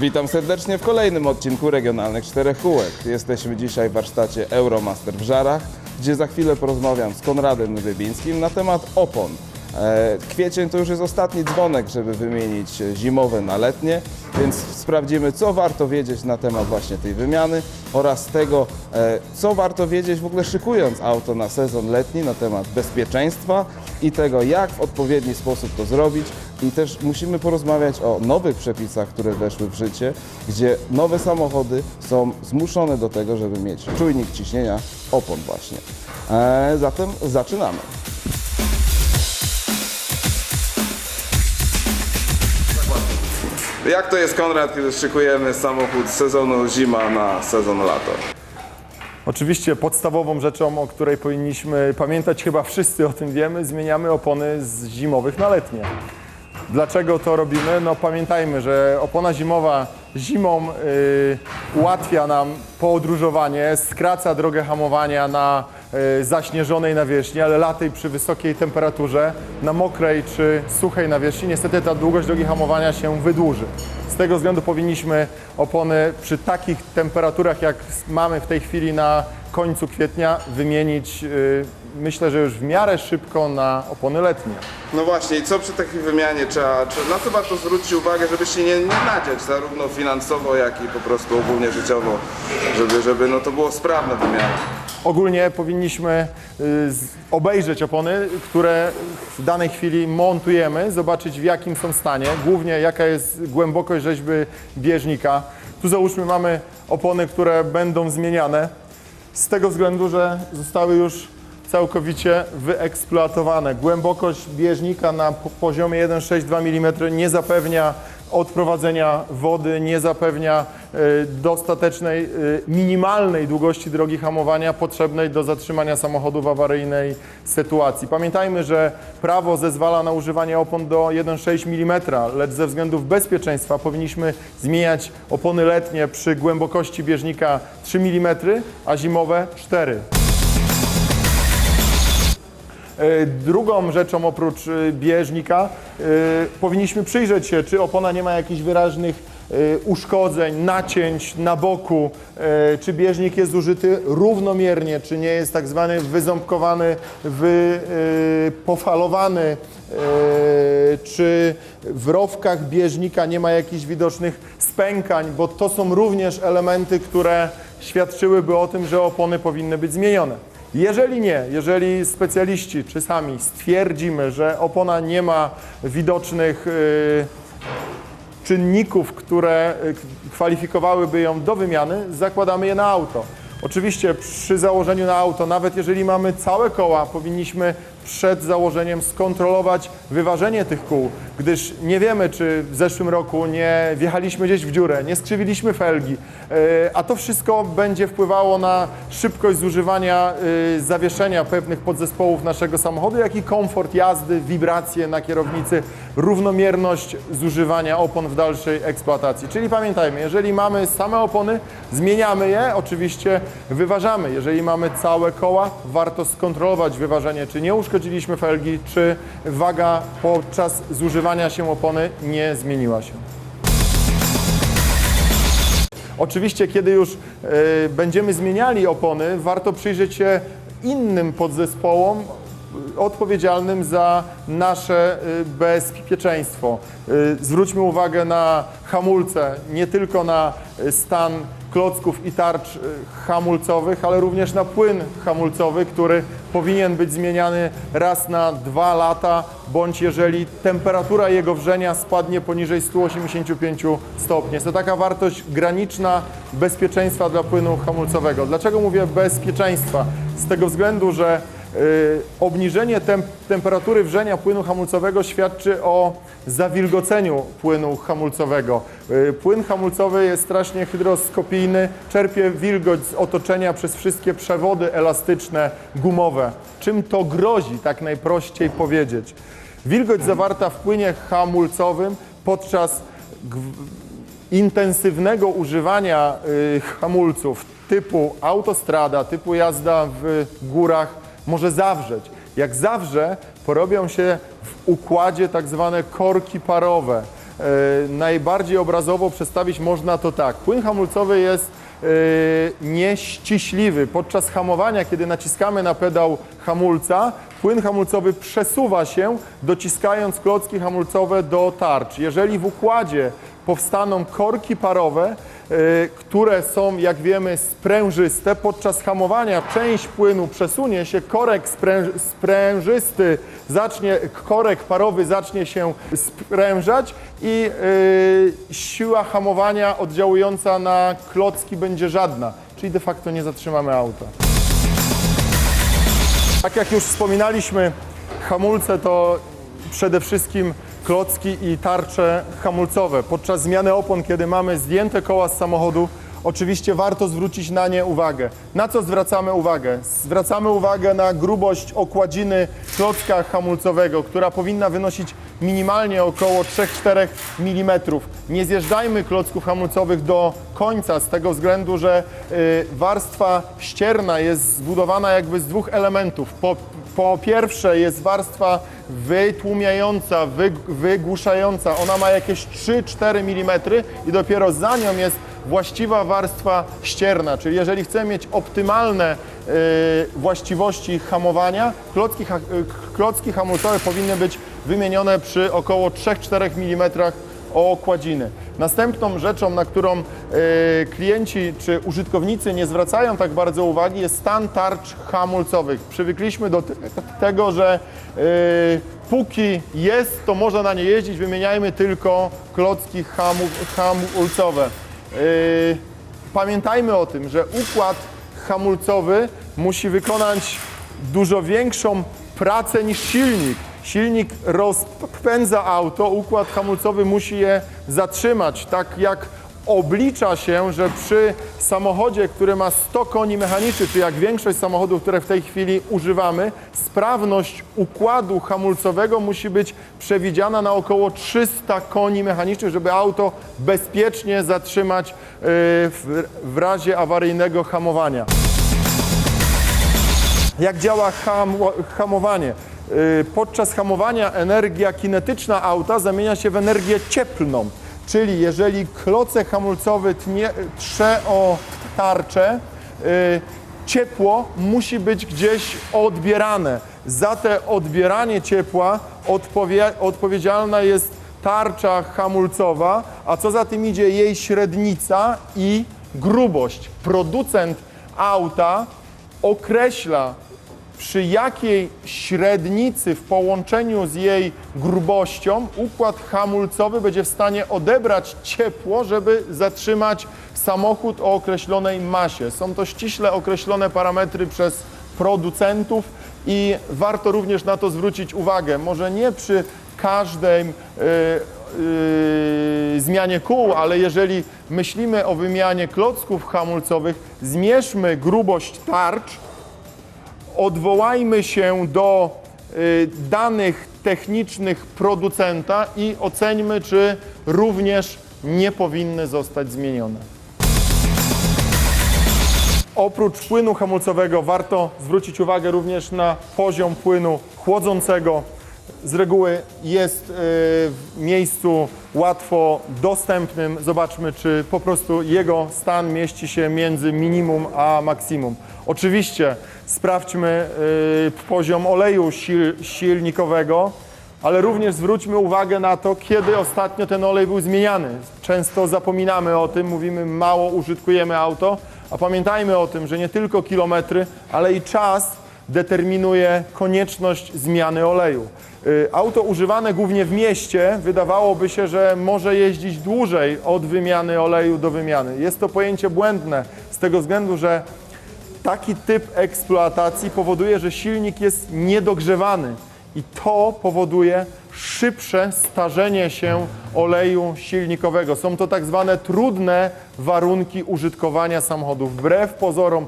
Witam serdecznie w kolejnym odcinku Regionalnych Czterech Kółek. Jesteśmy dzisiaj w warsztacie Euromaster w Żarach, gdzie za chwilę porozmawiam z Konradem Wybińskim na temat opon. E, Kwiecień to już jest ostatni dzwonek, żeby wymienić zimowe na letnie, więc sprawdzimy, co warto wiedzieć na temat właśnie tej wymiany oraz tego, e, co warto wiedzieć w ogóle szykując auto na sezon letni na temat bezpieczeństwa i tego, jak w odpowiedni sposób to zrobić. I też musimy porozmawiać o nowych przepisach, które weszły w życie, gdzie nowe samochody są zmuszone do tego, żeby mieć czujnik ciśnienia opon właśnie. E, zatem zaczynamy. Jak to jest, Konrad, kiedy szykujemy samochód z sezonu zima na sezon lato? Oczywiście podstawową rzeczą, o której powinniśmy pamiętać, chyba wszyscy o tym wiemy, zmieniamy opony z zimowych na letnie. Dlaczego to robimy? No pamiętajmy, że opona zimowa zimą y, ułatwia nam podróżowanie, skraca drogę hamowania na zaśnieżonej nawierzchni, ale latem przy wysokiej temperaturze na mokrej czy suchej nawierzchni niestety ta długość drogi hamowania się wydłuży. Z tego względu powinniśmy opony przy takich temperaturach, jak mamy w tej chwili na końcu kwietnia, wymienić y, myślę, że już w miarę szybko na opony letnie. No właśnie, i co przy takiej wymianie trzeba, czy, na co warto zwrócić uwagę, żeby się nie, nie nadziać zarówno finansowo, jak i po prostu ogólnie życiowo, żeby, żeby no to było sprawne wymiana. Ogólnie powinniśmy y, obejrzeć opony, które w danej chwili montujemy, zobaczyć w jakim są stanie, głównie jaka jest głębokość rzeźby bieżnika. Tu załóżmy mamy opony, które będą zmieniane z tego względu, że zostały już całkowicie wyeksploatowane. Głębokość bieżnika na po- poziomie 1,62 mm nie zapewnia odprowadzenia wody, nie zapewnia y, dostatecznej, y, minimalnej długości drogi hamowania potrzebnej do zatrzymania samochodu w awaryjnej sytuacji. Pamiętajmy, że prawo zezwala na używanie opon do 1,6 mm, lecz ze względów bezpieczeństwa powinniśmy zmieniać opony letnie przy głębokości bieżnika 3 mm, a zimowe 4 E, Drugą rzeczą oprócz e, bieżnika e, powinniśmy przyjrzeć się, czy opona nie ma jakichś wyraźnych e, uszkodzeń, nacięć na boku, e, czy bieżnik jest zużyty równomiernie, czy nie jest tak zwany wyząbkowany, wy, e, pofalowany, e, czy w rowkach bieżnika nie ma jakichś widocznych spękań, bo to są również elementy, które świadczyłyby o tym, że opony powinny być zmienione. Jeżeli nie, jeżeli specjaliści czy sami stwierdzimy, że opona nie ma widocznych y, czynników, które y, kwalifikowałyby ją do wymiany, zakładamy je na auto. Oczywiście przy założeniu na auto, nawet jeżeli mamy całe koła, powinniśmy przed założeniem skontrolować wyważenie tych kół, gdyż nie wiemy, czy w zeszłym roku nie wjechaliśmy gdzieś w dziurę, nie skrzywiliśmy felgi, yy, a to wszystko będzie wpływało na szybkość zużywania yy, zawieszenia pewnych podzespołów naszego samochodu, jak i komfort jazdy, wibracje na kierownicy, równomierność zużywania opon w dalszej eksploatacji. Czyli pamiętajmy, jeżeli mamy same opony, zmieniamy je, oczywiście wyważamy. Jeżeli mamy całe koła, warto skontrolować wyważenie, czy nie uszkodziliśmy felgi, czy waga podczas zużywania się opony nie zmieniła się. Oczywiście, kiedy już e, będziemy zmieniali opony, warto przyjrzeć się innym podzespołom odpowiedzialnym za nasze e, bezpieczeństwo. E, Zwróćmy uwagę na hamulce, nie tylko na stan klocków i tarcz hamulcowych, ale również na płyn hamulcowy, który powinien być zmieniany raz na dwa lata, bądź jeżeli temperatura jego wrzenia spadnie poniżej 185 stopni. Jest to taka wartość graniczna bezpieczeństwa dla płynu hamulcowego. Dlaczego mówię bezpieczeństwa? Z tego względu, że y, obniżenie tem temperatury wrzenia płynu hamulcowego świadczy o zawilgoceniu płynu hamulcowego. Y, płyn hamulcowy jest strasznie hydroskopijny, czerpie wilgoć z otoczenia przez wszystkie przewody elastyczne, gumowe. Czym to grozi, tak najprościej powiedzieć? Wilgoć zawarta w płynie hamulcowym podczas intensywnego używania y, hamulców typu autostrada, typu jazda w górach może zawrzeć. Jak zawrze, porobią się w układzie tak zwane korki parowe. E, najbardziej obrazowo przedstawić można to tak. Płyn hamulcowy jest e, nieściśliwy. Podczas hamowania, kiedy naciskamy na pedał hamulca, płyn hamulcowy przesuwa się, dociskając klocki hamulcowe do tarcz. Jeżeli w układzie powstaną korki parowe, y, które są, jak wiemy, sprężyste. Podczas hamowania część płynu przesunie się, korek spręż, sprężysty zacznie, korek parowy zacznie się sprężać i y, siła hamowania oddziałująca na klocki będzie żadna, czyli de facto nie zatrzymamy auta. Tak jak już wspominaliśmy, hamulce to przede wszystkim klocki i tarcze hamulcowe. Podczas zmiany opon, kiedy mamy zdjęte koła z samochodu, oczywiście warto zwrócić na nie uwagę. Na co zwracamy uwagę? Zwracamy uwagę na grubość okładziny klocka hamulcowego, która powinna wynosić minimalnie około 3-4 mm. Nie zjeżdżajmy klocków hamulcowych do końca z tego względu, że y, warstwa ścierna jest zbudowana jakby z dwóch elementów. Po, po pierwsze jest warstwa wytłumiająca, wy, wygłuszająca. Ona ma jakieś 3-4 mm i dopiero za nią jest właściwa warstwa ścierna. Czyli jeżeli chcemy mieć optymalne y, właściwości hamowania, klocki, ha, y, klocki hamulcowe powinny być wymienione przy około 3-4 mm okładziny. Następną rzeczą, na którą y, klienci czy użytkownicy nie zwracają tak bardzo uwagi, jest stan tarcz hamulcowych. Przywykliśmy do te- tego, że y, póki jest, to można na nie jeździć, wymieniajmy tylko klocki hamu, hamulcowe. Y, pamiętajmy o tym, że układ hamulcowy musi wykonać dużo większą pracę niż silnik. Silnik rozpędza auto, układ hamulcowy musi je zatrzymać. Tak jak oblicza się, że przy samochodzie, który ma 100 koni mechanicznych, czy jak większość samochodów, które w tej chwili używamy, sprawność układu hamulcowego musi być przewidziana na około 300 koni mechanicznych, żeby auto bezpiecznie zatrzymać w, w razie awaryjnego hamowania. Jak działa ham, hamowanie? Yy, Podczas hamowania energia kinetyczna auta zamienia się w energię cieplną. Czyli jeżeli klocek hamulcowy tnie, trze o tarczę, yy, ciepło musi być gdzieś odbierane. Za te odbieranie ciepła odpowie, odpowiedzialna jest tarcza hamulcowa, a co za tym idzie jej średnica i grubość. Producent auta określa przy jakiej średnicy w połączeniu z jej grubością układ hamulcowy będzie w stanie odebrać ciepło, żeby zatrzymać samochód o określonej masie. Są to ściśle określone parametry przez producentów i warto również na to zwrócić uwagę. Może nie przy każdej yy, yy, zmianie kół, ale jeżeli myślimy o wymianie klocków hamulcowych, zmierzmy grubość tarcz odwołajmy się do y, danych technicznych producenta i oceńmy, czy również nie powinny zostać zmienione. Oprócz płynu hamulcowego warto zwrócić uwagę również na poziom płynu chłodzącego. Z reguły jest y, w miejscu łatwo dostępnym. Zobaczmy, czy po prostu jego stan mieści się między minimum a maksimum. Oczywiście sprawdźmy y, poziom oleju sil, silnikowego, ale również zwróćmy uwagę na to, kiedy ostatnio ten olej był zmieniany. Często zapominamy o tym, mówimy mało użytkujemy auto, a pamiętajmy o tym, że nie tylko kilometry, ale i czas determinuje konieczność zmiany oleju. Y, Auto używane głównie w mieście wydawałoby się, że może jeździć dłużej od wymiany oleju do wymiany. Jest to pojęcie błędne z tego względu, że taki typ eksploatacji powoduje, że silnik jest niedogrzewany i to powoduje szybsze starzenie się oleju silnikowego. Są to tak zwane trudne warunki użytkowania samochodu. Wbrew pozorom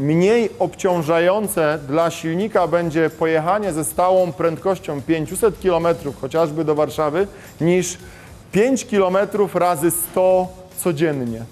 mniej obciążające dla silnika będzie pojechanie ze stałą prędkością 500 km chociażby do Warszawy niż 5 km razy 100 codziennie.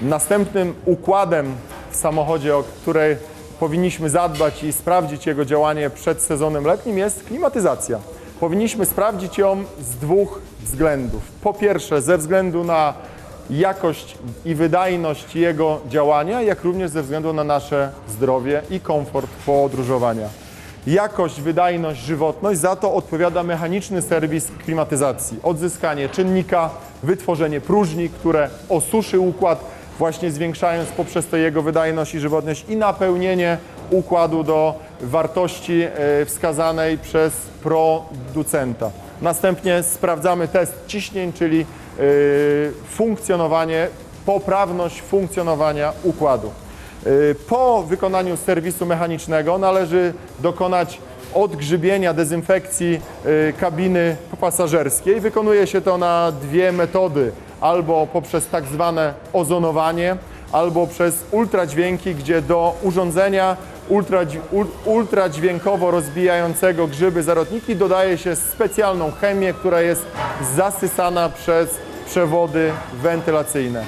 Następnym układem w samochodzie, o której powinniśmy zadbać i sprawdzić jego działanie przed sezonem letnim, jest klimatyzacja. Powinniśmy sprawdzić ją z dwóch względów. Po pierwsze, ze względu na jakość i wydajność jego działania, jak również ze względu na nasze zdrowie i komfort podróżowania. Jakość, wydajność, żywotność, za to odpowiada mechaniczny serwis klimatyzacji. Odzyskanie czynnika, wytworzenie próżni, które osuszy układ, właśnie zwiększając poprzez to jego wydajność i żywotność i napełnienie układu do wartości e, wskazanej przez producenta. Następnie sprawdzamy test ciśnień, czyli funkcjonowanie, poprawność funkcjonowania układu. Y, Po wykonaniu serwisu mechanicznego należy dokonać odgrzybienia, dezynfekcji y, kabiny pasażerskiej. Wykonuje się to na dwie metody, albo poprzez tak zwane ozonowanie, albo przez ultradźwięki, gdzie do urządzenia ultradź- ul- ultradźwiękowo rozbijającego grzyby zarodniki dodaje się specjalną chemię, która jest zasysana przez przewody wentylacyjne.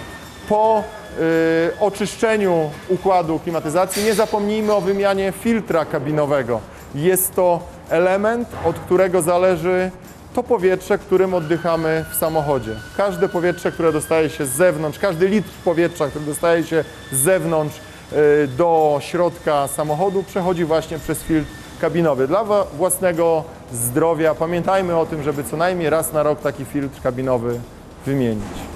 Po y, oczyszczeniu układu klimatyzacji nie zapomnijmy o wymianie filtra kabinowego. Jest to element, od którego zależy to powietrze, którym oddychamy w samochodzie. Każde powietrze, które dostaje się z zewnątrz, każdy litr powietrza, który dostaje się z zewnątrz do środka samochodu, przechodzi właśnie przez filtr kabinowy. Dla własnego zdrowia pamiętajmy o tym, żeby co najmniej raz na rok taki filtr kabinowy wymienić.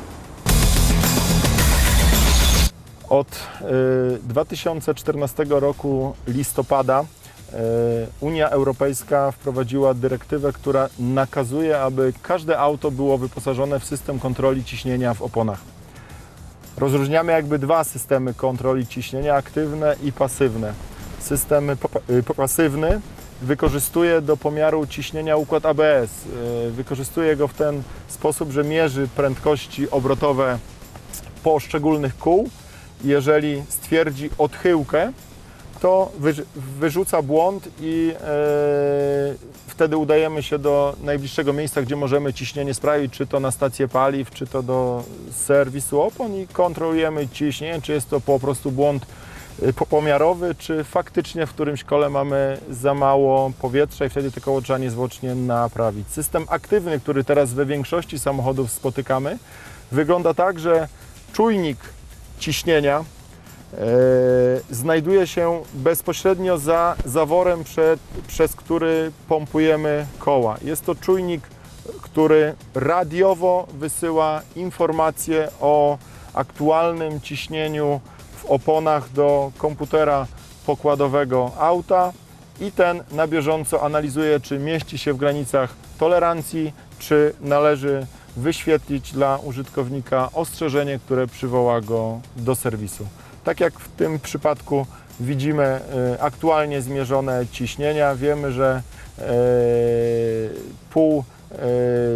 Od y, 2014 roku listopada y, Unia Europejska wprowadziła dyrektywę, która nakazuje, aby każde auto było wyposażone w system kontroli ciśnienia w oponach. Rozróżniamy jakby dwa systemy kontroli ciśnienia, aktywne i pasywne. System popa- y, pasywny wykorzystuje do pomiaru ciśnienia układ ABS. Y, Wykorzystuje go w ten sposób, że mierzy prędkości obrotowe poszczególnych kół. Jeżeli stwierdzi odchyłkę, to wyrz- wyrzuca błąd i e, wtedy udajemy się do najbliższego miejsca, gdzie możemy ciśnienie sprawdzić, czy to na stację paliw, czy to do serwisu opon i kontrolujemy ciśnienie, czy jest to po prostu błąd y, popomiarowy, czy faktycznie w którymś kole mamy za mało powietrza i wtedy to koło trzeba niezwłocznie naprawić. System aktywny, który teraz we większości samochodów spotykamy, wygląda tak, że czujnik ciśnienia e, znajduje się bezpośrednio za zaworem, przed, przez który pompujemy koła. Jest to czujnik, który radiowo wysyła informacje o aktualnym ciśnieniu w oponach do komputera pokładowego auta i ten na bieżąco analizuje, czy mieści się w granicach tolerancji, czy należy wyświetlić dla użytkownika ostrzeżenie, które przywoła go do serwisu. Tak jak w tym przypadku widzimy e, aktualnie zmierzone ciśnienia, wiemy, że e, pół e,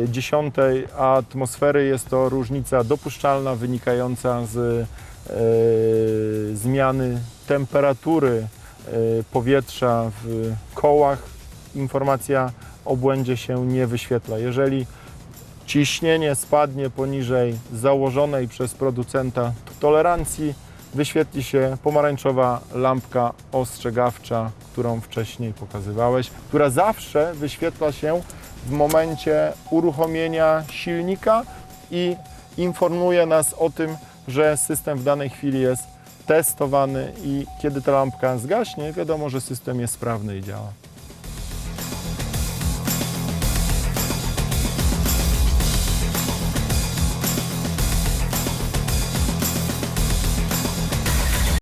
dziesiątej atmosfery jest to różnica dopuszczalna wynikająca z zmiany temperatury powietrza w kołach. Informacja o błędzie się nie wyświetla. Jeżeli ciśnienie spadnie poniżej założonej przez producenta tolerancji, wyświetli się pomarańczowa lampka ostrzegawcza, którą wcześniej pokazywałeś, która zawsze wyświetla się w momencie uruchomienia silnika i informuje nas o tym, że system w danej chwili jest testowany i kiedy ta lampka zgaśnie, wiadomo, że system jest sprawny i działa.